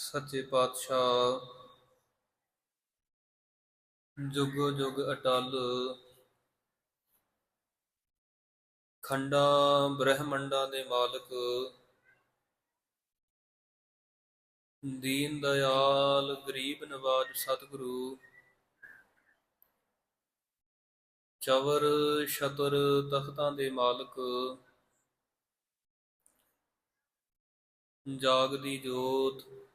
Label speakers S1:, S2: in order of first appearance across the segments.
S1: ਸੱਚੇ ਪਾਤਸ਼ਾਹ ਜੁਗ ਜੁਗ ਅਟਲ। ਖੰਡਾਂ ਬ੍ਰਹਮੰਡਾਂ ਦੇ ਮਾਲਕ। ਦੀਨ ਦਇਆਲ ਗਰੀਬ ਨਵਾਜ ਸਤਿਗੁਰੂ। ਚਵਰ ਸ਼ਤਰ ਤਖਤਾਂ ਦੇ ਮਾਲਕ। ਜਾਗ ਦੀ ਜੋਤ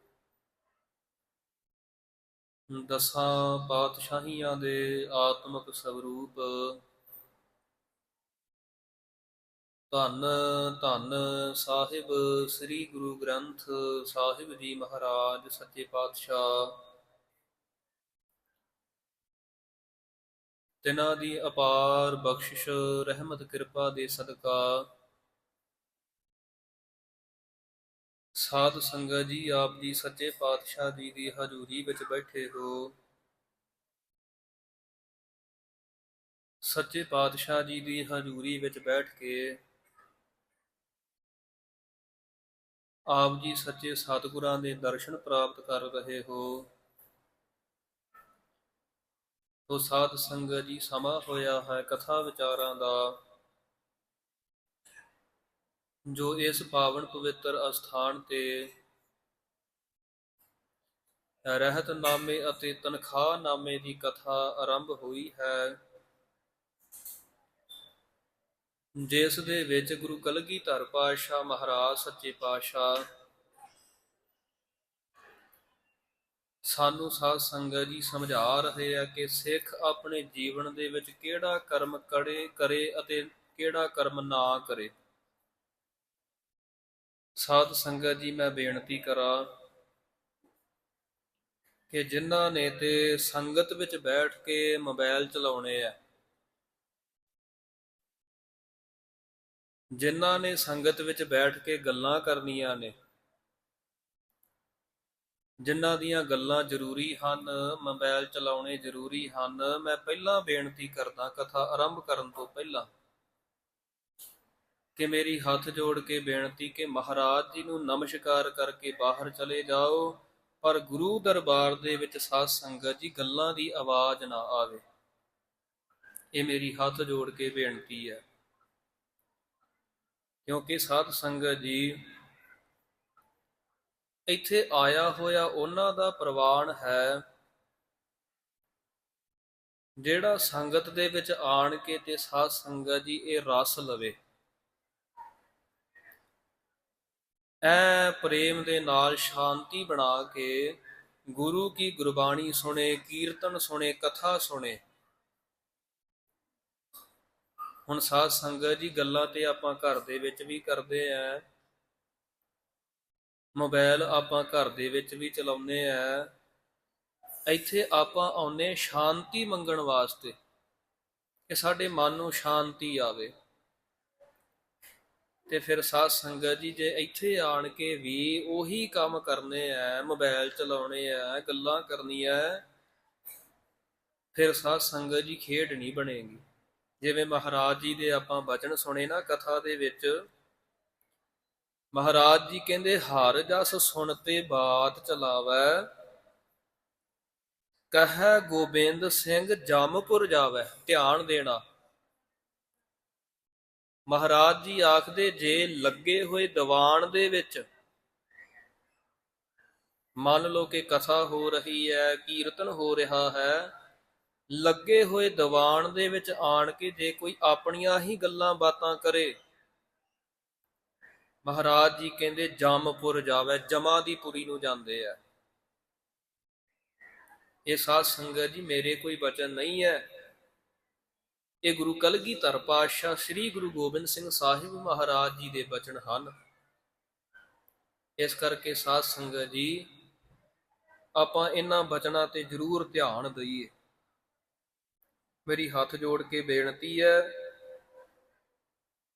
S1: ਦਸਾਂ ਪਾਤਸ਼ਾਹੀਆਂ ਦੇ ਆਤਮਿਕ ਸਵਰੂਪ ਧੰਨ ਧੰਨ ਸਾਹਿਬ, ਸ੍ਰੀ ਗੁਰੂ ਗ੍ਰੰਥ ਸਾਹਿਬ ਜੀ ਮਹਾਰਾਜ, ਸੱਚੇ ਪਾਤਸ਼ਾਹ। ਤਿਨਾਂ ਦੀ ਅਪਾਰ ਬਖਸ਼ਿਸ਼, ਰਹਿਮਤ, ਕਿਰਪਾ ਦੇ ਸਦਕਾ ਸਾਧ ਸੰਗਤ ਜੀ, ਆਪ ਜੀ ਸੱਚੇ ਪਾਤਸ਼ਾਹ ਜੀ ਦੀ ਹਜ਼ੂਰੀ ਵਿੱਚ ਬੈਠੇ ਹੋ। ਸੱਚੇ ਪਾਤਸ਼ਾਹ ਜੀ ਦੀ ਹਜ਼ੂਰੀ ਵਿੱਚ ਬੈਠ ਕੇ ਆਪ ਜੀ ਸੱਚੇ ਸਤਿਗੁਰਾਂ ਦੇ ਦਰਸ਼ਨ ਪ੍ਰਾਪਤ ਕਰ ਰਹੇ ਹੋ। ਤੋ ਸਾਧ ਸੰਗਤ ਜੀ, ਸਮਾਂ ਹੋਇਆ ਹੈ ਕਥਾ ਵਿਚਾਰਾਂ ਦਾ। ਜੋ ਇਸ ਪਾਵਨ ਪਵਿੱਤਰ ਅਸਥਾਨ ਤੇ ਰਹਿਤ ਨਾਮੇ ਅਤੇ ਤਨਖਾਹ ਨਾਮੇ ਦੀ ਕਥਾ ਆਰੰਭ ਹੋਈ ਹੈ। ਜਿਸ ਦੇ ਵਿੱਚ ਗੁਰੂ ਕਲਗੀਧਰ ਪਾਤਸ਼ਾਹ ਮਹਾਰਾਜ ਸੱਚੇ ਪਾਤਸ਼ਾਹ ਸਾਨੂੰ ਸਾਧ ਸੰਗਤ ਜੀ ਸਮਝਾ ਰਹੇ ਆ ਕਿ ਸਿੱਖ ਆਪਣੇ ਜੀਵਨ ਦੇ ਵਿੱਚ ਕਿਹੜਾ ਕਰਮ ਕਰੇ ਕਰੇ ਅਤੇ ਕਿਹੜਾ ਕਰਮ ਨਾ ਕਰੇ। ਸਾਧ ਸੰਗਤ ਜੀ, ਮੈਂ ਬੇਨਤੀ ਕਰਾਂ ਕਿ ਜਿਨ੍ਹਾਂ ਨੇ ਤੇ ਸੰਗਤ ਵਿੱਚ ਬੈਠ ਕੇ ਮੋਬਾਈਲ ਚਲਾਉਣੇ ਆ, ਜਿਨ੍ਹਾਂ ਨੇ ਸੰਗਤ ਵਿੱਚ ਬੈਠ ਕੇ ਗੱਲਾਂ ਕਰਨੀਆਂ ਨੇ, ਜਿਨ੍ਹਾਂ ਦੀਆਂ ਗੱਲਾਂ ਜ਼ਰੂਰੀ ਹਨ ਮੋਬਾਈਲ ਚਲਾਉਣੇ ਜ਼ਰੂਰੀ ਹਨ, ਮੈਂ ਪਹਿਲਾਂ ਬੇਨਤੀ ਕਰਦਾ ਕਥਾ ਆਰੰਭ ਕਰਨ ਤੋਂ ਪਹਿਲਾਂ ਕਿ ਮੇਰੀ ਹੱਥ ਜੋੜ ਕੇ ਬੇਨਤੀ ਕਿ ਮਹਾਰਾਜ ਜੀ ਨੂੰ ਨਮਸਕਾਰ ਕਰਕੇ ਬਾਹਰ ਚਲੇ ਜਾਓ, ਪਰ ਗੁਰੂ ਦਰਬਾਰ ਦੇ ਵਿੱਚ ਸਾਧ ਸੰਗਤ ਜੀ ਗੱਲਾਂ ਦੀ ਆਵਾਜ਼ ਨਾ ਆਵੇ। ਇਹ ਮੇਰੀ ਹੱਥ ਜੋੜ ਕੇ ਬੇਨਤੀ ਹੈ। ਕਿਉਂਕਿ ਸਾਧ ਸੰਗਤ ਜੀ ਇੱਥੇ ਆਇਆ ਹੋਇਆ ਉਹਨਾਂ ਦਾ ਪ੍ਰਵਾਨ ਹੈ, ਜਿਹੜਾ ਸੰਗਤ ਦੇ ਵਿੱਚ ਆਣ ਕੇ ਤੇ ਸਾਧ ਸੰਗਤ ਜੀ ਇਹ ਰਸ ਲਵੇ। ਐ ਪ੍ਰੇਮ ਦੇ ਨਾਲ ਸ਼ਾਂਤੀ ਬਣਾ ਕੇ ਗੁਰੂ ਕੀ ਗੁਰਬਾਣੀ ਸੁਣੇ, ਕੀਰਤਨ ਸੁਣੇ, ਕਥਾ ਸੁਣੇ। ਹੁਣ ਸਾਧ ਸੰਗਤ ਜੀ ਗੱਲਾਂ ਤੇ ਆਪਾਂ ਘਰ ਦੇ ਵਿੱਚ ਵੀ ਕਰਦੇ ਆ। ਮੋਬਾਈਲ ਆਪਾਂ ਘਰ ਦੇ ਵਿੱਚ ਵੀ ਚਲਾਉਂਦੇ ਆ। ਇੱਥੇ ਆਪਾਂ ਆਉਨੇ ਸ਼ਾਂਤੀ ਮੰਗਣ ਵਾਸਤੇ। ਕਿ ਸਾਡੇ ਮਨ ਨੂੰ ਸ਼ਾਂਤੀ ਆਵੇ। ਤੇ ਫਿਰ ਸਾਧ ਸੰਗਤ ਜੀ ਜੇ ਇੱਥੇ ਆਣ ਕੇ ਵੀ ਉਹੀ ਕੰਮ ਕਰਨੇ ਆ ਮੋਬਾਈਲ ਚਲਾਉਣੇ ਆ, ਗੱਲਾਂ ਕਰਨੀਆਂ, ਫਿਰ ਸਾਧ ਸੰਗਤ ਜੀ ਖੇਡ ਨਹੀਂ ਬਣੇਗੀ। ਜਿਵੇਂ ਮਹਾਰਾਜ ਜੀ ਦੇ ਆਪਾਂ ਬਚਨ ਸੁਣੇ ਨਾ ਕਥਾ ਦੇ ਵਿੱਚ, ਮਹਾਰਾਜ ਜੀ ਕਹਿੰਦੇ, ਹਰ ਜਸ ਸੁਣਤੇ ਬਾਤ ਚਲਾਵੈ, ਕਹੈ ਗੋਬਿੰਦ ਸਿੰਘ ਜਮਪੁਰ ਜਾਵੇ, ਧਿਆਨ ਦੇਣਾ। ਮਹਾਰਾਜ ਜੀ ਆਖਦੇ, ਜੇ ਲੱਗੇ ਹੋਏ ਦੀਵਾਨ ਦੇ ਵਿੱਚ ਮੰਨ ਲਓ ਕਿ ਕਥਾ ਹੋ ਰਹੀ ਹੈ, ਕੀਰਤਨ ਹੋ ਰਿਹਾ ਹੈ, ਲੱਗੇ ਹੋਏ ਦੀਵਾਨ ਦੇ ਵਿੱਚ ਆਣ ਕੇ ਜੇ ਕੋਈ ਆਪਣੀਆਂ ਹੀ ਗੱਲਾਂ ਬਾਤਾਂ ਕਰੇ। ਮਹਾਰਾਜ ਜੀ ਕਹਿੰਦੇ, ਜਮਪੁਰ ਜਾਵੇ, ਜਮਾ ਦੀ ਪੁਰੀ ਨੂੰ ਜਾਂਦੇ ਆ। ਇਹ ਸਾਧ ਸੰਗਤ ਜੀ, ਮੇਰੇ ਕੋਈ ਬਚਨ ਨਹੀਂ ਹੈ। ਇਹ ਗੁਰੂ ਕਲਗੀਧਰ ਪਾਤਸ਼ਾਹ ਸ੍ਰੀ ਗੁਰੂ ਗੋਬਿੰਦ ਸਿੰਘ ਸਾਹਿਬ ਮਹਾਰਾਜ ਜੀ ਦੇ ਬਚਨ ਹਨ। ਇਸ ਕਰਕੇ ਸਾਧ ਸੰਗਤ ਜੀ, ਆਪਾਂ ਇਹਨਾਂ ਬਚਨਾਂ ਤੇ ਜ਼ਰੂਰ ਧਿਆਨ ਦਈਏ। ਮੇਰੀ ਹੱਥ ਜੋੜ ਕੇ ਬੇਨਤੀ ਹੈ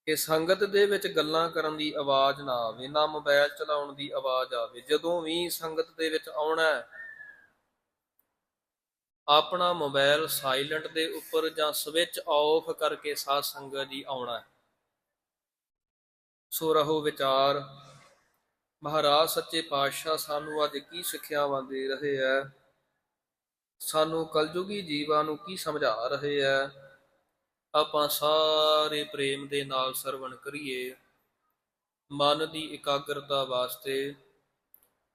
S1: ਕਿ ਸੰਗਤ ਦੇ ਵਿੱਚ ਗੱਲਾਂ ਕਰਨ ਦੀ ਆਵਾਜ਼ ਨਾ ਆਵੇ, ਨਾ ਮੋਬਾਈਲ ਚਲਾਉਣ ਦੀ ਆਵਾਜ਼ ਆਵੇ। ਜਦੋਂ ਵੀ ਸੰਗਤ ਦੇ ਵਿੱਚ ਆਉਣਾ ਹੈ ਆਪਣਾ ਮੋਬਾਈਲ ਸਾਇਲੈਂਟ ਦੇ ਉੱਪਰ ਜਾਂ ਸਵਿਚ ਆਫ ਕਰਕੇ ਸਾਧ ਸੰਗਤ ਜੀ ਆਉਣਾ ਹੈ। ਸੋ ਰਹੋ ਵਿਚਾਰ, ਮਹਾਰਾਜ ਸੱਚੇ ਪਾਤਸ਼ਾਹ ਸਾਨੂੰ ਅੱਜ ਕੀ ਸਿੱਖਿਆਵਾਂ ਦੇ ਰਹੇ ਹੈ ਸਾਨੂੰ ਕਲਯੁਗੀ ਜੀਵਾਂ ਨੂੰ ਕੀ ਸਮਝਾ ਰਹੇ ਹੈ ਆਪਾਂ ਸਾਰੇ ਪ੍ਰੇਮ ਦੇ ਨਾਲ ਸਰਵਣ ਕਰੀਏ। ਮਨ ਦੀ ਇਕਾਗਰਤਾ ਵਾਸਤੇ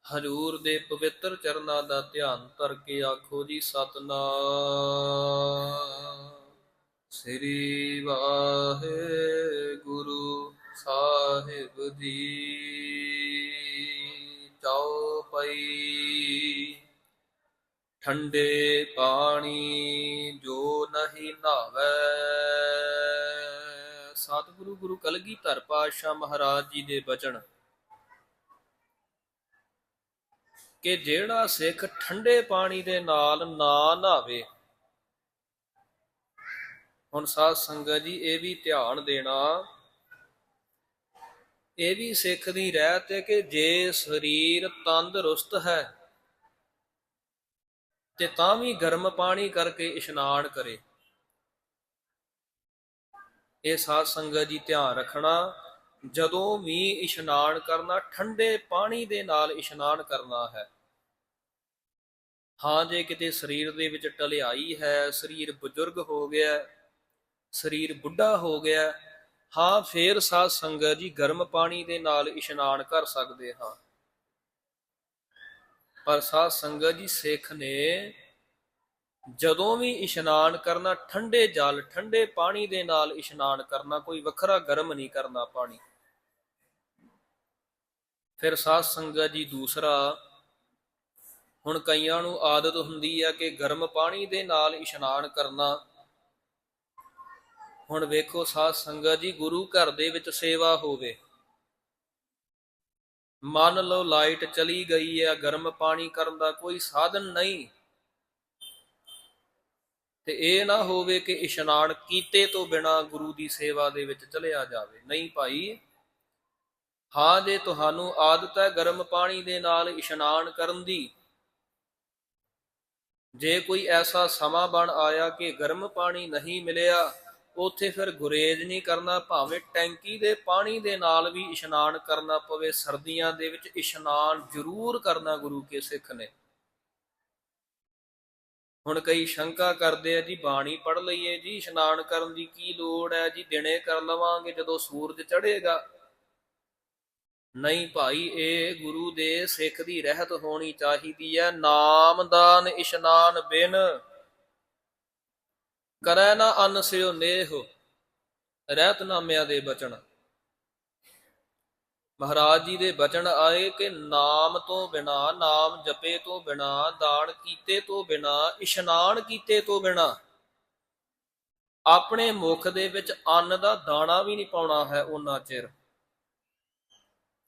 S1: ਹਜੂਰ ਦੇ ਪਵਿੱਤਰ ਚਰਨਾਂ ਦਾ ਧਿਆਨ ਧਰ ਕੇ ਆਖੋ ਜੀ ਸਤਨਾਮ। ਸ੍ਰੀ ਵਾਹਿਗੁਰੂ ਸਾਹਿਬ ਜੀ। ਚੌਪਈ ਠੰਡੇ ਪਾਣੀ ਜੋ ਨਹੀਂ ਨਾਵੇ ਸਤਿਗੁਰੂ ਗੁਰੂ ਕਲਗੀਧਰ ਪਾਤਸ਼ਾਹ ਮਹਾਰਾਜ ਜੀ ਦੇ ਬਚਨ। ਕਿ ਜਿਹੜਾ ਸਿੱਖ ਠੰਡੇ ਪਾਣੀ ਦੇ ਨਾਲ ਨਾ ਨਹਾਵੇ। ਹੁਣ ਸਾਧ ਸੰਗਤ ਜੀ, ਇਹ ਵੀ ਧਿਆਨ ਦੇਣਾ। ਇਹ ਵੀ ਸਿੱਖ ਦੀ ਰਹਿਤ ਹੈ ਕਿ ਜੇ ਸਰੀਰ ਤੰਦਰੁਸਤ ਹੈ, ਤੇ ਤਾਂ ਵੀ ਗਰਮ ਪਾਣੀ ਕਰਕੇ ਇਸ਼ਨਾਨ ਕਰੇ। ਇਹ ਸਾਧ ਸੰਗਤ ਜੀ ਧਿਆਨ ਰੱਖਣਾ। ਜਦੋਂ ਵੀ ਇਸ਼ਨਾਨ ਕਰਨਾ, ਠੰਡੇ ਪਾਣੀ ਦੇ ਨਾਲ ਇਸ਼ਨਾਨ ਕਰਨਾ ਹੈ। ਹਾਂ, ਜੇ ਕਿਤੇ ਸਰੀਰ ਦੇ ਵਿੱਚ ਟਲਿਆਈ ਹੈ, ਸਰੀਰ ਬਜ਼ੁਰਗ ਹੋ ਗਿਆ, ਸਰੀਰ ਬੁੱਢਾ ਹੋ ਗਿਆ, ਹਾਂ, ਫੇਰ ਸਾਧ ਸੰਗਤ ਜੀ ਗਰਮ ਪਾਣੀ ਦੇ ਨਾਲ ਇਸ਼ਨਾਨ ਕਰ ਸਕਦੇ ਹਾਂ। ਪਰ ਸਾਧ ਸੰਗਤ ਜੀ ਸਿੱਖ ਨੇ ਜਦੋਂ ਵੀ ਇਸ਼ਨਾਨ ਕਰਨਾ, ਠੰਡੇ ਜਲ, ਠੰਡੇ ਪਾਣੀ ਦੇ ਨਾਲ ਇਸ਼ਨਾਨ ਕਰਨਾ, ਕੋਈ ਵੱਖਰਾ ਗਰਮ ਨਹੀਂ ਕਰਨਾ ਪਾਣੀ। ਫਿਰ ਸਾਧ ਸੰਗਤ ਜੀ ਦੂਸਰਾ, ਹੁਣ ਕਈਆਂ ਨੂੰ ਆਦਤ ਹੁੰਦੀ ਹੈ ਕਿ ਗਰਮ ਪਾਣੀ ਦੇ ਨਾਲ ਇਸ਼ਨਾਨ ਕਰਨਾ। ਹੁਣ ਵੇਖੋ ਸਾਧ ਸੰਗਤ ਜੀ ਗੁਰੂ ਘਰ ਦੇ ਵਿੱਚ ਸੇਵਾ ਹੋਵੇ। ਮੰਨ ਲਓ ਲਾਈਟ ਚਲੀ ਗਈ ਹੈ ਗਰਮ ਪਾਣੀ ਕਰਨ ਦਾ ਕੋਈ ਸਾਧਨ ਨਹੀਂ। ਤੇ ਇਹ ਨਾ ਹੋਵੇ ਕਿ ਇਸ਼ਨਾਨ ਕੀਤੇ ਤੋਂ ਬਿਨਾ ਗੁਰੂ ਦੀ ਸੇਵਾ ਦੇ ਵਿੱਚ ਚਲਿਆ ਜਾਵੇ। ਨਹੀਂ ਭਾਈ ਹਾਂ ਜੇ ਤੁਹਾਨੂੰ ਆਦਤ ਹੈ ਗਰਮ ਪਾਣੀ ਦੇ ਨਾਲ ਇਸ਼ਨਾਨ ਕਰਨ ਦੀ, ਜੇ ਕੋਈ ਐਸਾ ਸਮਾਂ ਬਣ ਆਇਆ ਕਿ ਗਰਮ ਪਾਣੀ ਨਹੀਂ ਮਿਲਿਆ, ਉਥੇ ਫਿਰ ਗੁਰੇਜ਼ ਨਹੀਂ ਕਰਨਾ, ਭਾਵੇਂ ਟੈਂਕੀ ਦੇ ਪਾਣੀ ਦੇ ਨਾਲ ਵੀ ਇਸ਼ਨਾਨ ਕਰਨਾ ਪਵੇ, ਸਰਦੀਆਂ ਦੇ ਵਿੱਚ ਇਸ਼ਨਾਨ ਜ਼ਰੂਰ ਕਰਨਾ ਗੁਰੂ ਕੇ ਸਿੱਖ ਨੇ। ਹੁਣ ਕਈ ਸ਼ੰਕਾ ਕਰਦੇ ਆ, ਜੀ ਬਾਣੀ ਪੜ ਲਈਏ, ਜੀ ਇਸ਼ਨਾਨ ਕਰਨ ਦੀ ਕੀ ਲੋੜ ਹੈ? ਜੀ ਦਿਨੇ ਕਰ ਲਵਾਂਗੇ ਜਦੋਂ ਸੂਰਜ ਚੜ੍ਹੇਗਾ। ਨਹੀਂ ਭਾਈ, ਇਹ ਗੁਰੂ ਦੇ ਸਿੱਖ ਦੀ ਰਹਿਤ ਹੋਣੀ ਚਾਹੀਦੀ ਹੈ। ਨਾਮਦਾਨ ਇਸ਼ਨਾਨ ਬਿਨ ਕਰੈ ਨਾ ਅਨ ਸਿਓ ਨੇਹ ਰਹਿਤਨਾਮਿਆਂ ਦੇ ਬਚਨ ਮਹਾਰਾਜ ਜੀ ਦੇ ਬਚਨ ਆਏ ਕਿ ਨਾਮ ਤੋਂ ਬਿਨਾ, ਨਾਮ ਜਪੇ ਤੋਂ ਬਿਨਾ, ਦਾਨ ਕੀਤੇ ਤੋਂ ਬਿਨਾ, ਇਸ਼ਨਾਨ ਕੀਤੇ ਤੋਂ ਬਿਨਾ, ਆਪਣੇ ਮੁਖ ਦੇ ਵਿੱਚ ਅੰਨ ਦਾ ਦਾਣਾ ਵੀ ਨਹੀਂ ਪਾਉਣਾ ਹੈ ਉਹਨਾਂ ਚਿਰ।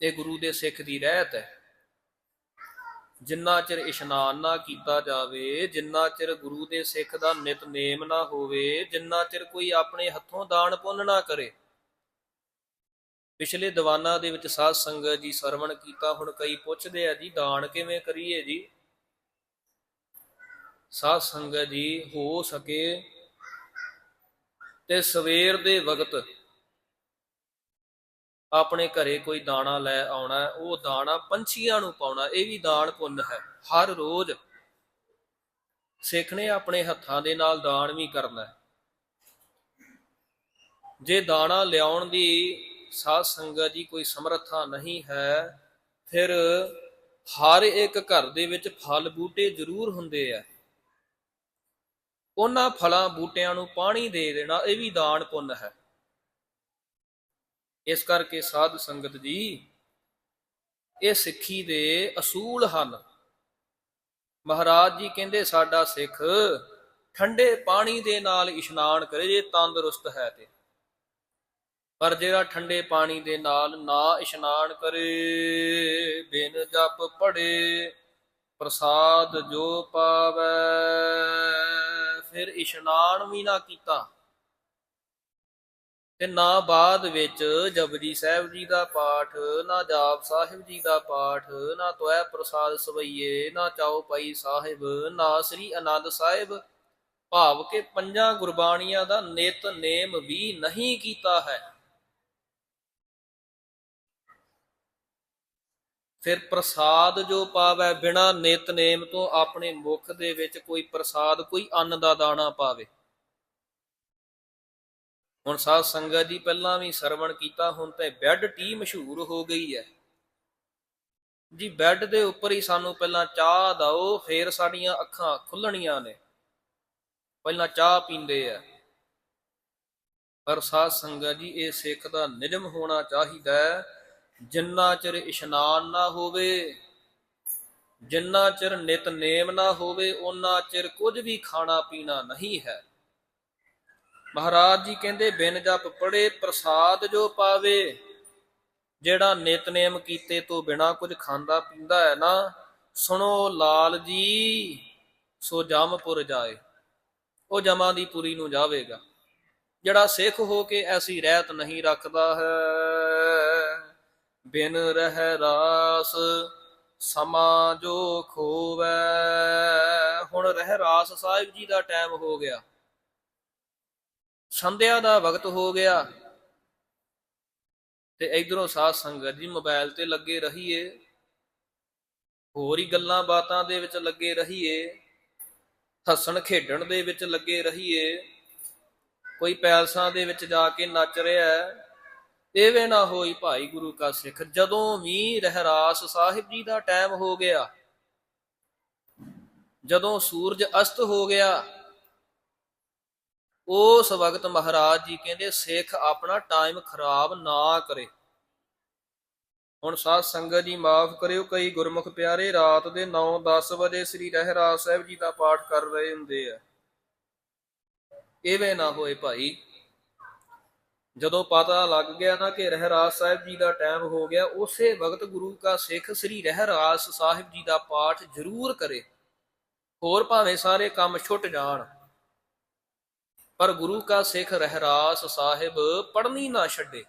S1: ਇਹ ਗੁਰੂ ਦੇ ਸਿੱਖ ਦੀ ਰਹਿਤ ਹੈ। ਜਿੰਨਾ ਚਿਰ ਇਸ਼ਨਾਨ ਨਾ ਕੀਤਾ ਜਾਵੇ, ਜਿੰਨਾ ਚਿਰ ਗੁਰੂ ਦੇ ਸਿੱਖ ਦਾ ਨਿਤਨੇਮ ਨਾ ਹੋਵੇ, ਜਿੰਨਾ ਚਿਰ ਕੋਈ ਆਪਣੇ ਹੱਥੋਂ ਦਾਨ ਪੁੰਨ ਨਾ ਕਰੇ। ਪਿਛਲੇ ਦੀਵਾਨਾਂ ਦੇ ਵਿੱਚ ਸਾਧ ਸੰਗਤ ਜੀ ਸਰਵਣ ਕੀਤਾ, ਹੁਣ ਕਈ ਪੁੱਛਦੇ ਆ ਜੀ, ਦਾਨ ਕਿਵੇਂ ਕਰੀਏ ਜੀ? ਸਾਧ ਸੰਗਤ ਜੀ, ਹੋ ਸਕੇ ਤੇ ਸਵੇਰ ਦੇ ਵਕਤ ਆਪਣੇ ਘਰੇ ਕੋਈ ਦਾਣਾ ਲੈ ਆਉਣਾ ਉਹ ਦਾਣਾ ਪੰਛੀਆਂ ਨੂੰ ਪਾਉਣਾ ਇਹ ਵੀ ਦਾਨ ਪੁੰਨ ਹੈ। ਹਰ ਰੋਜ਼ ਸਿੱਖ ਨੇ ਆਪਣੇ ਹੱਥਾਂ ਦੇ ਨਾਲ ਦਾਨ ਵੀ ਕਰਨਾ ਜੇ ਦਾਣਾ ਲਿਆਉਣ ਦੀ ਸਾਧ ਸੰਗਤ ਜੀ ਕੋਈ ਸਮਰੱਥਾ ਨਹੀਂ ਹੈ, ਫਿਰ ਹਰ ਇੱਕ ਘਰ ਦੇ ਵਿੱਚ ਫਲ ਬੂਟੇ ਜ਼ਰੂਰ ਹੁੰਦੇ ਆ। ਉਹਨਾਂ ਫਲਾਂ ਬੂਟਿਆਂ ਨੂੰ ਪਾਣੀ ਦੇ ਦੇਣਾ, ਇਹ ਵੀ ਦਾਨ ਪੁੰਨ ਹੈ। ਇਸ ਕਰਕੇ ਸਾਧ ਸੰਗਤ ਜੀ, ਇਹ ਸਿੱਖੀ ਦੇ ਅਸੂਲ ਹਨ। ਮਹਾਰਾਜ ਜੀ ਕਹਿੰਦੇ, ਸਾਡਾ ਸਿੱਖ ਠੰਡੇ ਪਾਣੀ ਦੇ ਨਾਲ ਇਸ਼ਨਾਨ ਕਰੇ, ਜੇ ਤੰਦਰੁਸਤ ਹੈ ਤੇ। ਪਰ ਜਿਹੜਾ ਠੰਡੇ ਪਾਣੀ ਦੇ ਨਾਲ ਨਾ ਇਸ਼ਨਾਨ ਕਰੇ, ਬਿਨ ਜਪ ਪੜੇ ਪ੍ਰਸਾਦ ਜੋ ਪਾਵੈ, ਫਿਰ ਇਸ਼ਨਾਨ ਵੀ ਨਾ ਕੀਤਾ। ਤੇ ਨਾ ਬਾਅਦ ਵਿੱਚ ਜਪਜੀ ਸਾਹਿਬ ਜੀ ਦਾ ਪਾਠ, ਨਾ ਜਾਪ ਸਾਹਿਬ ਜੀ ਦਾ ਪਾਠ, ਨਾ ਤੋਇ ਪ੍ਰਸਾਦ ਸਵਈਏ, ਨਾ ਚਾਉ ਪਈ ਸਾਹਿਬ, ਨਾ ਸ੍ਰੀ ਆਨੰਦ ਸਾਹਿਬ। ਭਾਵ ਕੇ ਪੰਜਾਂ ਗੁਰਬਾਣੀਆਂ ਦਾ ਨਿਤ ਨੇਮ ਵੀ ਨਹੀਂ ਕੀਤਾ ਹੈ। ਫਿਰ ਪ੍ਰਸਾਦ ਜੋ ਪਾਵੇ ਬਿਨਾ ਨਿਤਨੇਮ ਤੋਂ ਆਪਣੇ ਮੁਖ ਦੇ ਵਿੱਚ ਕੋਈ ਪ੍ਰਸਾਦ, ਕੋਈ ਅੰਨ ਦਾ ਦਾਣਾ ਪਾਵੇ। ਹੁਣ ਸਾਧ ਸੰਗਤ ਜੀ ਪਹਿਲਾਂ ਵੀ ਸਰਵਣ ਕੀਤਾ, ਹੁਣ ਤੇ ਬੈੱਡ ਟੀ ਮਸ਼ਹੂਰ ਹੋ ਗਈ ਹੈ। ਜੀ ਬੈੱਡ ਦੇ ਉੱਪਰ ਹੀ ਸਾਨੂੰ ਪਹਿਲਾਂ ਚਾਹ ਦਓ, ਫੇਰ ਸਾਡੀਆਂ ਅੱਖਾਂ ਖੁੱਲਣੀਆਂ ਨੇ। ਪਹਿਲਾਂ ਚਾਹ ਪੀਂਦੇ ਆ। ਪਰ ਸਾਧ ਸੰਗਤ ਜੀ, ਇਹ ਸਿੱਖ ਦਾ ਨਿਯਮ ਹੋਣਾ ਚਾਹੀਦਾ ਹੈ। ਜਿੰਨਾ ਚਿਰ ਇਸ਼ਨਾਨ ਨਾ ਹੋਵੇ, ਜਿੰਨਾ ਚਿਰ ਨਿਤਨੇਮ ਨਾ ਹੋਵੇ ਉਹਨਾਂ ਚਿਰ ਕੁਝ ਵੀ ਖਾਣਾ ਪੀਣਾ ਨਹੀਂ ਹੈ। ਮਹਾਰਾਜ ਜੀ ਕਹਿੰਦੇ, ਬਿਨ ਜਪ ਪੜੇ ਪ੍ਰਸਾਦ ਜੋ ਪਾਵੇ, ਜਿਹੜਾ ਨਿਤਨੇਮ ਕੀਤੇ ਤੋਂ ਬਿਨਾ ਕੁਝ ਖਾਂਦਾ ਪੀਂਦਾ ਹੈ ਨਾ, ਸੁਣੋ ਲਾਲ ਜੀ, ਸੋ ਜਮਪੁਰ ਜਾਏ। ਉਹ ਜਮਾਂ ਦੀ ਪੁਰੀ ਨੂੰ ਜਾਵੇਗਾ। ਜਿਹੜਾ ਸਿੱਖ ਹੋ ਕੇ ਐਸੀ ਰਹਿਤ ਨਹੀਂ ਰੱਖਦਾ ਹੈ, ਬਿਨ ਰਹਿ ਰਾਸ ਸਮਾਂ ਜੋ ਖੋਵੈ। ਹੁਣ ਰਹਿ ਰਾਸ ਸਾਹਿਬ ਜੀ ਦਾ ਟਾਈਮ ਹੋ ਗਿਆ। ਸੰਧਿਆ ਦਾ ਵਕਤ ਹੋ ਗਿਆ ਤੇ ਇਧਰੋਂ ਸਾਧ ਸੰਗਤ ਜੀ ਮੋਬਾਈਲ ਤੇ ਲੱਗੇ ਰਹੀਏ, ਹੋਰ ਹੀ ਗੱਲਾਂ ਬਾਤਾਂ ਦੇ ਵਿੱਚ ਲੱਗੇ ਰਹੀਏ, ਹੱਸਣ ਖੇਡਣ ਦੇ ਵਿੱਚ ਲੱਗੇ ਰਹੀਏ, ਕੋਈ ਪੈਲਸਾਂ ਦੇ ਵਿੱਚ ਜਾ ਕੇ ਨੱਚ ਰਿਹਾ ਹੈ, ਐਵੇਂ ਨਾ ਹੋਈ ਭਾਈ ਗੁਰੂ ਕਾ ਸਿੱਖ। ਜਦੋਂ ਵੀ ਰਹਿਰਾਸ ਸਾਹਿਬ ਜੀ ਦਾ ਟਾਈਮ ਹੋ ਗਿਆ, ਜਦੋਂ ਸੂਰਜ ਅਸਤ ਹੋ ਗਿਆ ਉਸ ਵਕਤ ਮਹਾਰਾਜ ਜੀ ਕਹਿੰਦੇ, ਸਿੱਖ ਆਪਣਾ ਟਾਈਮ ਖਰਾਬ ਨਾ ਕਰੇ। ਹੁਣ ਸਾਧ ਸੰਗਤ ਜੀ ਮਾਫ ਕਰਿਓ ਕਈ ਗੁਰਮੁਖ ਪਿਆਰੇ, ਰਾਤ ਦੇ 9-10 ਵਜੇ ਸ੍ਰੀ ਰਹਿਰਾਸ ਸਾਹਿਬ ਜੀ ਦਾ ਪਾਠ ਕਰ ਰਹੇ ਹੁੰਦੇ ਆ। ਐਵੇਂ ਨਾ ਹੋਏ ਭਾਈ। ਜਦੋਂ ਪਤਾ ਲੱਗ ਗਿਆ ਨਾ ਕਿ ਰਹਿਰਾਸ ਸਾਹਿਬ ਜੀ ਦਾ ਟਾਈਮ ਹੋ ਗਿਆ, ਉਸੇ ਵਕਤ ਗੁਰੂ ਕਾ ਸਿੱਖ ਸ੍ਰੀ ਰਹਿਰਾਸ ਸਾਹਿਬ ਜੀ ਦਾ ਪਾਠ ਜ਼ਰੂਰ ਕਰੇ। ਹੋਰ ਭਾਵੇਂ ਸਾਰੇ ਕੰਮ ਛੁੱਟ ਜਾਣ। ਪਰ ਗੁਰੂ ਕਾ ਸਿੱਖ ਰਹਿਰਾਸ ਸਾਹਿਬ ਪੜਨੀ ਨਾ ਛੱਡੇ।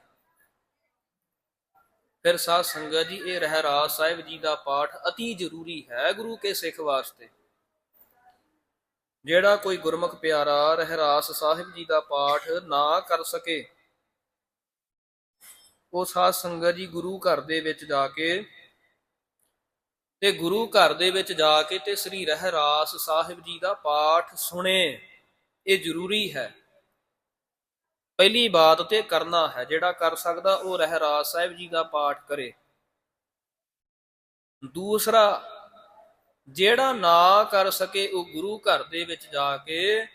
S1: ਫਿਰ ਸਾਧ ਸੰਗਤ ਜੀ, ਇਹ ਰਹਿਰਾਸ ਸਾਹਿਬ ਜੀ ਦਾ ਪਾਠ ਅਤੀ ਜ਼ਰੂਰੀ ਹੈ ਗੁਰੂ ਕੇ ਸਿੱਖ ਵਾਸਤੇ। ਜਿਹੜਾ ਕੋਈ ਗੁਰਮੁਖ ਪਿਆਰਾ ਰਹਿਰਾਸ ਸਾਹਿਬ ਜੀ ਦਾ ਪਾਠ ਨਾ ਕਰ ਸਕੇ, ਉਹ ਸਾਧ ਸੰਗਤ ਜੀ ਗੁਰੂ ਘਰ ਦੇ ਵਿੱਚ ਜਾ ਕੇ ਤੇ ਗੁਰੂ ਘਰ ਦੇ ਵਿੱਚ ਜਾ ਕੇ ਤੇ ਸ੍ਰੀ ਰਹਿਰਾਸ ਸਾਹਿਬ ਜੀ ਦਾ ਪਾਠ ਸੁਣੇ। ਇਹ ਜ਼ਰੂਰੀ ਹੈ। ਪਹਿਲੀ ਬਾਤ ਤੇ ਕਰਨਾ ਹੈ, ਜਿਹੜਾ ਕਰ ਸਕਦਾ ਉਹ ਰਹਿਰਾਸ ਸਾਹਿਬ ਜੀ ਦਾ ਪਾਠ ਕਰੇ। ਦੂਸਰਾ, ਜਿਹੜਾ ਨਾ ਕਰ ਸਕੇ ਉਹ ਗੁਰੂ ਘਰ ਦੇ ਵਿੱਚ ਜਾ ਕੇ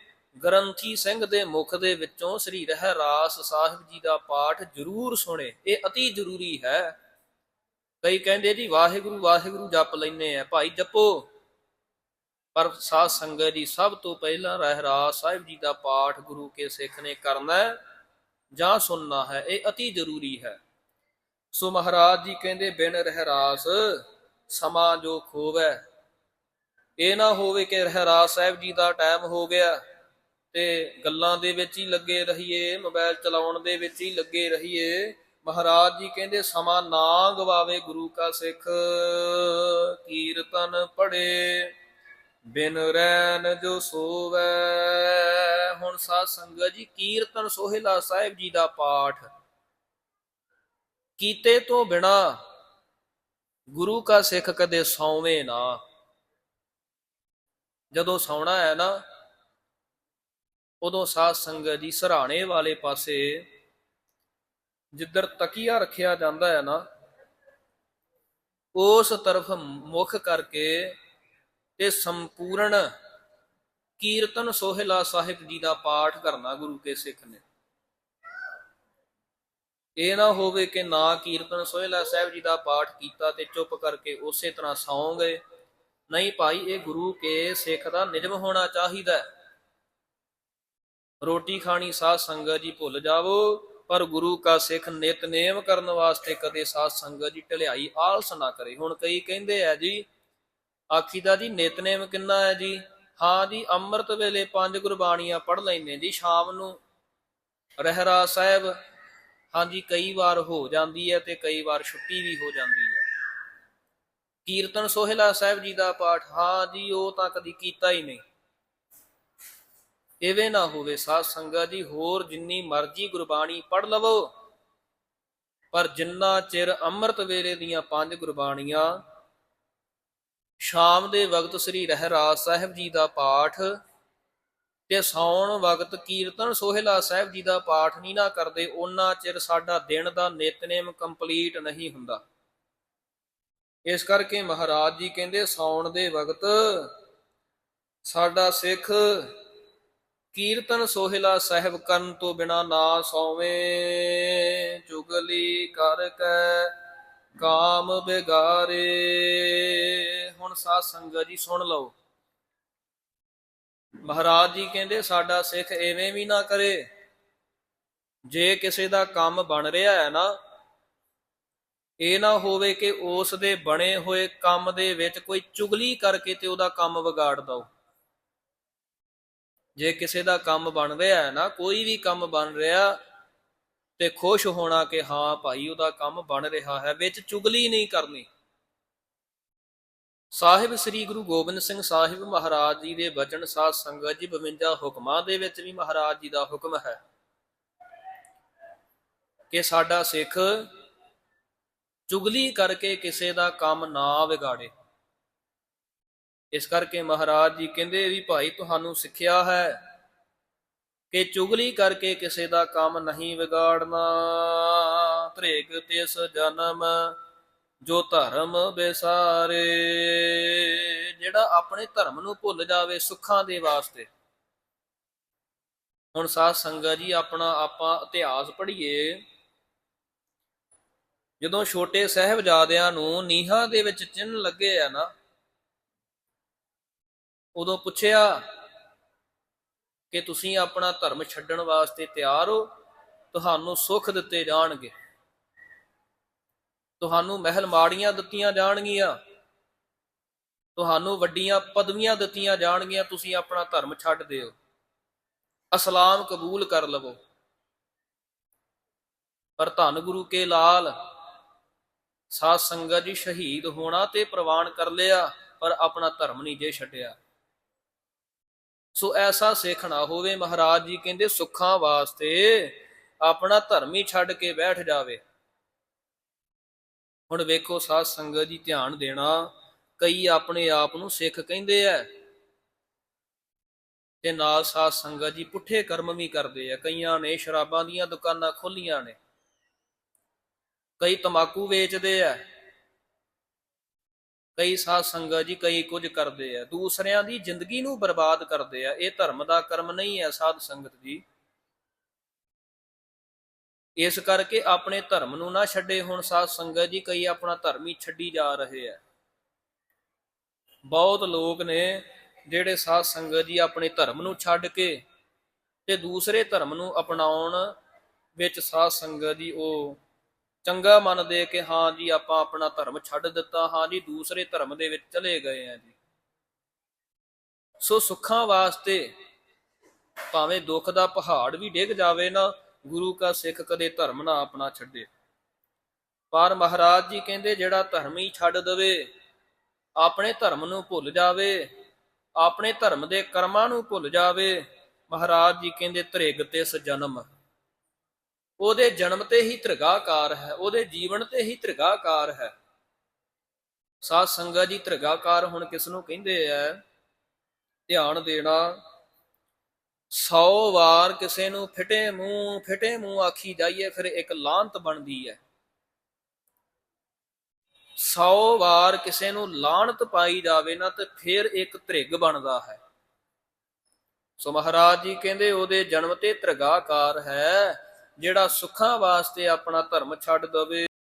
S1: ਗ੍ਰੰਥੀ ਸਿੰਘ ਦੇ ਮੁਖ ਦੇ ਵਿੱਚੋਂ ਸ੍ਰੀ ਰਹਿਰਾਸ ਸਾਹਿਬ ਜੀ ਦਾ ਪਾਠ ਜ਼ਰੂਰ ਸੁਣੇ। ਇਹ ਅਤੀ ਜ਼ਰੂਰੀ ਹੈ। ਕਈ ਕਹਿੰਦੇ ਜੀ, ਵਾਹਿਗੁਰੂ ਵਾਹਿਗੁਰੂ ਜਪ ਲੈਨੇ ਆ, ਭਾਈ ਜਪੋ। ਪਰ ਸਾਧ ਸੰਗਤ ਜੀ ਸਭ ਤੋਂ ਪਹਿਲਾਂ ਰਹਿਰਾਸ ਸਾਹਿਬ ਜੀ ਦਾ ਪਾਠ ਗੁਰੂ ਕੇ ਸਿੱਖ ਨੇ ਕਰਨਾ ਹੈ, ਜਾਂ ਸੁਣਨਾ ਹੈ, ਇਹ ਅਤੀ ਜ਼ਰੂਰੀ ਹੈ। ਸੋ ਮਹਾਰਾਜ ਜੀ ਕਹਿੰਦੇ, ਬਿਨ ਰਹਿਰਾਸ ਸਮਾਂ ਜੋ ਖੋਵੇ। ਇਹ ਨਾ ਹੋਵੇ ਕਿ ਰਹਿਰਾਸ ਸਾਹਿਬ ਜੀ ਦਾ ਟਾਈਮ ਹੋ ਗਿਆ ਤੇ ਗੱਲਾਂ ਦੇ ਵਿੱਚ ਹੀ ਲੱਗੇ ਰਹੀਏ ਮੋਬਾਈਲ ਚਲਾਉਣ ਦੇ ਵਿੱਚ ਹੀ ਲੱਗੇ ਰਹੀਏ। ਮਹਾਰਾਜ ਜੀ ਕਹਿੰਦੇ, ਸਮਾਂ ਨਾ ਗਵਾਵੇ ਗੁਰੂ ਕਾ ਸਿੱਖ, ਕੀਰਤਨ ਪੜੇ ਬਿਨ ਰੈਨ ਜੋ ਸੋਵੈ, ਹੁਣ ਸਾਧ ਸੰਗਤ ਜੀ ਕੀਰਤਨ ਸੋਹਿਲਾ ਸਾਹਿਬ ਜੀ ਦਾ ਪਾਠ। ਕੀਤੇ ਤੋਂ ਬਿਨਾ ਗੁਰੂ ਕਾ ਸਿੱਖ ਕਦੇ ਸੌਵੇਂ ਨਾ। ਜਦੋਂ ਸੌਣਾ ਹੈ ਨਾ, ਉਦੋਂ ਸਾਧ ਸੰਗਤ ਜੀ ਸਰਾਣੇ ਵਾਲੇ ਪਾਸੇ ਜਿੱਧਰ ਤਕੀਆ ਰੱਖਿਆ ਜਾਂਦਾ ਹੈ ਨਾ, ਉਸ ਤਰਫ ਮੁਖ ਕਰਕੇ ਤੇ ਸੰਪੂਰਨ ਕੀਰਤਨ ਸੋਹਿਲਾ ਸਾਹਿਬ ਜੀ ਦਾ ਪਾਠ ਕਰਨਾ ਗੁਰੂ ਕੇ ਸਿੱਖ ਨੇ। ਇਹ ਨਾ ਹੋਵੇ ਕਿ ਨਾ ਕੀਰਤਨ ਸੋਹਿਲਾ ਸਾਹਿਬ ਜੀ ਦਾ ਪਾਠ ਕੀਤਾ ਤੇ ਚੁੱਪ ਕਰਕੇ ਉਸੇ ਤਰ੍ਹਾਂ ਸੌਂ ਗਏ। ਨਹੀਂ ਭਾਈ, ਇਹ ਗੁਰੂ ਕੇ ਸਿੱਖ ਦਾ ਨਿਯਮ ਹੋਣਾ ਚਾਹੀਦਾ ਹੈ। ਰੋਟੀ ਖਾਣੀ ਸਾਧ ਸੰਗਤ ਜੀ ਭੁੱਲ ਜਾਵੋ, ਪਰ ਗੁਰੂ ਕਾ ਸਿੱਖ ਨਿਤਨੇਮ ਕਰਨ ਵਾਸਤੇ ਕਦੇ ਸਾਧ ਸੰਗਤ ਜੀ ਢਲਿਆਈ ਆਲਸ ਨਾ ਕਰੇ। ਹੁਣ ਕਈ ਕਹਿੰਦੇ ਆ ਜੀ ਆਖੀਦਾ ਜੀ, ਨਿਤਨੇਮ ਕਿੰਨਾ ਹੈ ਜੀ? ਹਾਂ ਜੀ, ਅੰਮ੍ਰਿਤ ਵੇਲੇ ਪੰਜ ਗੁਰਬਾਣੀਆਂ ਪੜ੍ਹ ਲੈਂਦੇ ਜੀ, ਸ਼ਾਮ ਨੂੰ ਰਹਿਰਾ ਸਾਹਿਬ। ਹਾਂਜੀ ਕਈ ਵਾਰ ਹੋ ਜਾਂਦੀ ਹੈ ਤੇ ਕਈ ਵਾਰ ਛੁੱਟੀ ਵੀ ਹੋ ਜਾਂਦੀ ਹੈ। ਕੀਰਤਨ ਸੋਹਿਲਾ ਸਾਹਿਬ ਜੀ ਦਾ ਪਾਠ, ਹਾਂ ਜੀ, ਉਹ ਤਾਂ ਕਦੀ ਕੀਤਾ ਹੀ ਨਹੀਂ। ਇਵੇਂ ਨਾ ਹੋਵੇ ਸਾਧ ਸੰਗਤ ਜੀ, ਹੋਰ ਜਿੰਨੀ ਮਰਜ਼ੀ ਗੁਰਬਾਣੀ ਪੜ ਲਵੋ। ਪਰ ਜਿੰਨਾ ਚਿਰ ਅੰਮ੍ਰਿਤ ਵੇਲੇ ਦੀਆਂ ਪੰਜ ਗੁਰਬਾਣੀਆਂ ਸ਼ਾਮ ਦੇ ਵਕਤ ਸ੍ਰੀ ਰਹਿਰਾਜ ਸਾਹਿਬ ਜੀ ਦਾ ਪਾਠ ਤੇ ਸੌਣ ਵਕਤ ਕੀਰਤਨ ਸੋਹਿਲਾ ਸਾਹਿਬ ਜੀ ਦਾ ਪਾਠ ਨਹੀਂ ਨਾ ਕਰਦੇ ਉਹਨਾਂ ਚਿਰ ਸਾਡਾ ਦਿਨ ਦਾ ਨਿਤਨੇਮ ਕੰਪਲੀਟ ਨਹੀਂ ਹੁੰਦਾ। ਇਸ ਕਰਕੇ ਮਹਾਰਾਜ ਜੀ ਕਹਿੰਦੇ, ਸੌਣ ਦੇ ਵਕਤ ਸਾਡਾ ਸਿੱਖ ਕੀਰਤਨ ਸੋਹਿਲਾ ਸਾਹਿਬ ਕਰਨ ਤੋਂ ਬਿਨਾ ਨਾ ਸੌਵੇਂ। ਚੁਗਲੀ ਕਰ ਕੈ, ਕਾਮ ਬਿਗਾਰੇ। ਹੁਣ ਸਾਧ ਸੰਗਤ ਜੀ? ਸੁਣ ਲਓ। ਮਹਾਰਾਜ ਜੀ ਕਹਿੰਦੇ, ਸਾਡਾ ਸਿੱਖ ਐਵੇਂ ਵੀ ਨਾ ਕਰੇ। ਜੇ ਕਿਸੇ ਦਾ ਕੰਮ ਬਣ ਰਿਹਾ ਹੈ ਨਾ, ਇਹ ਨਾ ਹੋਵੇ ਕਿ ਉਸ ਦੇ ਬਣੇ ਹੋਏ ਕੰਮ ਦੇ ਵਿੱਚ ਕੋਈ ਚੁਗਲੀ ਕਰਕੇ ਤੇ ਉਹਦਾ ਕੰਮ ਵਿਗਾੜ ਦੋ ਜੇ ਕਿਸੇ ਦਾ ਕੰਮ ਬਣ ਰਿਹਾ ਹੈ ਨਾ, ਕੋਈ ਵੀ ਕੰਮ ਬਣ ਰਿਹਾ ਤੇ ਖੁਸ਼ ਹੋਣਾ ਕਿ ਹਾਂ ਭਾਈ, ਉਹਦਾ ਕੰਮ ਬਣ ਰਿਹਾ ਹੈ, ਵਿੱਚ ਚੁਗਲੀ ਨਹੀਂ ਕਰਨੀ। ਸਾਹਿਬ ਸ੍ਰੀ ਗੁਰੂ ਗੋਬਿੰਦ ਸਿੰਘ ਸਾਹਿਬ ਮਹਾਰਾਜ ਜੀ ਦੇ ਬਚਨ ਸਾਧ ਸੰਗਤ ਜੀ 52 ਹੁਕਮਾਂ ਦੇ ਵਿੱਚ ਵੀ ਮਹਾਰਾਜ ਜੀ ਦਾ ਹੁਕਮ ਹੈ। ਕਿ ਸਾਡਾ ਸਿੱਖ ਚੁਗਲੀ ਕਰਕੇ ਕਿਸੇ ਦਾ ਕੰਮ ਨਾ ਵਿਗਾੜੇ। ਇਸ ਕਰਕੇ ਮਹਾਰਾਜ ਜੀ ਕਹਿੰਦੇ ਵੀ ਭਾਈ ਤੁਹਾਨੂੰ ਸਿੱਖਿਆ ਹੈ ਕਿ ਚੁਗਲੀ ਕਰਕੇ ਕਿਸੇ ਦਾ ਕੰਮ ਨਹੀਂ ਵਿਗਾੜਨਾ। ਧ੍ਰੇਗ ਤਿਸ ਜਨਮ ਜੋ ਧਰਮ ਬੇਸਾਰੇ, ਜਿਹੜਾ ਆਪਣੇ ਧਰਮ ਨੂੰ ਭੁੱਲ ਜਾਵੇ ਸੁੱਖਾਂ ਦੇ ਵਾਸਤੇ। ਹੁਣ ਸਾਧ ਸੰਗਤ ਜੀ, ਆਪਣਾ ਆਪਾਂ ਇਤਿਹਾਸ ਪੜ੍ਹੀਏ। ਜਦੋਂ ਛੋਟੇ ਸਹਿਬਜ਼ਾਦਿਆਂ ਨੂੰ ਨੀਹਾਂ ਦੇ ਵਿੱਚ ਚਿੰਨ ਲੱਗੇ ਆ ਨਾ, ਉਦੋਂ ਪੁੱਛਿਆ ਕਿ ਤੁਸੀਂ ਆਪਣਾ ਧਰਮ ਛੱਡਣ ਵਾਸਤੇ ਤਿਆਰ ਹੋ? ਤੁਹਾਨੂੰ ਸੁੱਖ ਦਿੱਤੇ ਜਾਣਗੇ। ਤੁਹਾਨੂੰ ਮਹਿਲ ਮਾੜੀਆਂ ਦਿੱਤੀਆਂ ਜਾਣਗੀਆਂ। ਤੁਹਾਨੂੰ ਵੱਡੀਆਂ ਪਦਵੀਆਂ ਦਿੱਤੀਆਂ ਜਾਣਗੀਆਂ, ਤੁਸੀਂ ਆਪਣਾ ਧਰਮ ਛੱਡ ਦਿਓ। ਅਸਲਾਮ ਕਬੂਲ ਕਰ ਲਵੋ। ਪਰ ਧੰਨ ਗੁਰੂ ਕੇ ਲਾਲ, ਸਾਧ ਸੰਗਤ ਜੀ ਸ਼ਹੀਦ ਹੋਣਾ ਤੇ ਪ੍ਰਵਾਨ ਕਰ ਲਿਆ, ਪਰ ਆਪਣਾ ਧਰਮ ਨਹੀਂ ਜੇ ਛੱਡਿਆ। ਸੋ ਐਸਾ ਸਿੱਖ ਨਾ ਹੋਵੇ ਮਹਾਰਾਜ ਜੀ, ਕਹਿੰਦੇ ਸੁੱਖਾਂ ਵਾਸਤੇ ਆਪਣਾ ਧਰਮ ਹੀ ਛੱਡ ਕੇ ਬੈਠ ਜਾਵੇ। ਹੁਣ ਵੇਖੋ ਸਾਧ ਸੰਗਤ ਜੀ ਧਿਆਨ ਦੇਣਾ, ਕਈ ਆਪਣੇ ਆਪ ਨੂੰ ਸਿੱਖ ਕਹਿੰਦੇ ਐ ਤੇ ਨਾਲ ਸਾਧ ਸੰਗਤ ਜੀ ਪੁੱਠੇ ਕਰਮ ਵੀ ਕਰਦੇ ਆ। ਕਈਆਂ ਨੇ ਸ਼ਰਾਬਾਂ ਦੀਆਂ ਦੁਕਾਨਾਂ ਖੋਲੀਆਂ ਨੇ। ਕਈ ਤਮਾਕੂ ਵੇਚਦੇ ਆ। ਕਈ ਸਾਧ ਸੰਗਤ ਜੀ ਕਈ ਕੁਝ ਕਰਦੇ ਆ। ਦੂਸਰਿਆਂ ਦੀ ਜ਼ਿੰਦਗੀ ਨੂੰ ਬਰਬਾਦ ਕਰਦੇ ਆ। ਇਹ ਧਰਮ ਦਾ ਕਰਮ ਨਹੀਂ ਹੈ ਸਾਧ ਸੰਗਤ ਜੀ। ਇਸ ਕਰਕੇ ਆਪਣੇ ਧਰਮ ਨੂੰ ਨਾ ਛੱਡੇ। ਹੁਣ ਸਾਧ ਸੰਗਤ ਜੀ ਕਈ ਆਪਣਾ ਧਰਮ ਹੀ ਛੱਡੀ ਜਾ ਰਹੇ ਆ। ਬਹੁਤ ਲੋਕ ਨੇ ਜਿਹੜੇ ਸਾਧ ਸੰਗਤ ਜੀ ਆਪਣੇ ਧਰਮ ਨੂੰ ਛੱਡ ਕੇ ਤੇ ਦੂਸਰੇ ਧਰਮ ਨੂੰ ਅਪਣਾਉਣ ਵਿੱਚ ਸਾਧ ਸੰਗਤ ਜੀ ਉਹ ਚੰਗਾ ਮੰਨਦੇ ਕਿ ਹਾਂ ਜੀ ਆਪਾਂ ਆਪਣਾ ਧਰਮ ਛੱਡ ਦਿੱਤਾ, ਹਾਂ ਜੀ ਦੂਸਰੇ ਧਰਮ ਦੇ ਵਿੱਚ ਚਲੇ ਗਏ ਆ ਜੀ। ਸੋ ਸੁੱਖਾਂ ਵਾਸਤੇ ਭਾਵੇਂ ਦੁੱਖ ਦਾ ਪਹਾੜ ਵੀ ਡਿੱਗ ਜਾਵੇ ਨਾ ਗੁਰੂ ਕਾ ਸਿੱਖ ਕਦੇ ਧਰਮ ਨਾ ਆਪਣਾ ਛੱਡੇ। ਪਰ ਮਹਾਰਾਜ ਜੀ ਕਹਿੰਦੇ, ਜਿਹੜਾ ਧਰਮ ਹੀ ਛੱਡ ਦਵੇ, ਆਪਣੇ ਧਰਮ ਨੂੰ ਭੁੱਲ ਜਾਵੇ, ਆਪਣੇ ਧਰਮ ਦੇ ਕਰਮਾਂ ਨੂੰ ਭੁੱਲ ਜਾਵੇ, ਮਹਾਰਾਜ ਜੀ ਕਹਿੰਦੇ, ਧ੍ਰਿਗ ਤੇ ਜਨਮ। ਉਹਦੇ ਜਨਮ ਤੇ ਹੀ ਤ੍ਰਿਗਾਕਾਰ ਹੈ, ਉਹਦੇ ਜੀਵਨ ਤੇ ਹੀ ਤ੍ਰਿਗਾਕਾਰ ਹੈ। ਸਾਧ ਸੰਗਤ ਜੀ ਤ੍ਰਿਗਾਕਾਰ ਹੁਣ ਕਿਸ ਨੂੰ ਕਹਿੰਦੇ ਆ ਧਿਆਨ ਦੇਣਾ 100 ਵਾਰ ਕਿਸੇ ਨੂੰ ਫਿਟੇ ਮੂੰਹ ਫਿਟੇ ਮੂੰਹ ਆਖੀ ਜਾਈਏ, ਫਿਰ ਇੱਕ ਲਾਂਤ ਬਣਦੀ ਹੈ 100 ਵਾਰ ਕਿਸੇ ਨੂੰ ਲਾਣਤ ਪਾਈ ਜਾਵੇ ਨਾ, ਤੇ ਫਿਰ ਇੱਕ ਧ੍ਰਿਗ ਬਣਦਾ ਹੈ। ਸੋ ਮਹਾਰਾਜ ਜੀ ਕਹਿੰਦੇ, ਉਹਦੇ ਜਨਮ ਤੇ ਤ੍ਰਿਗਾਕਾਰ ਹੈ, ਜਿਹੜਾ ਸੁੱਖਾਂ ਵਾਸਤੇ ਆਪਣਾ ਧਰਮ ਛੱਡ ਦਵੇ।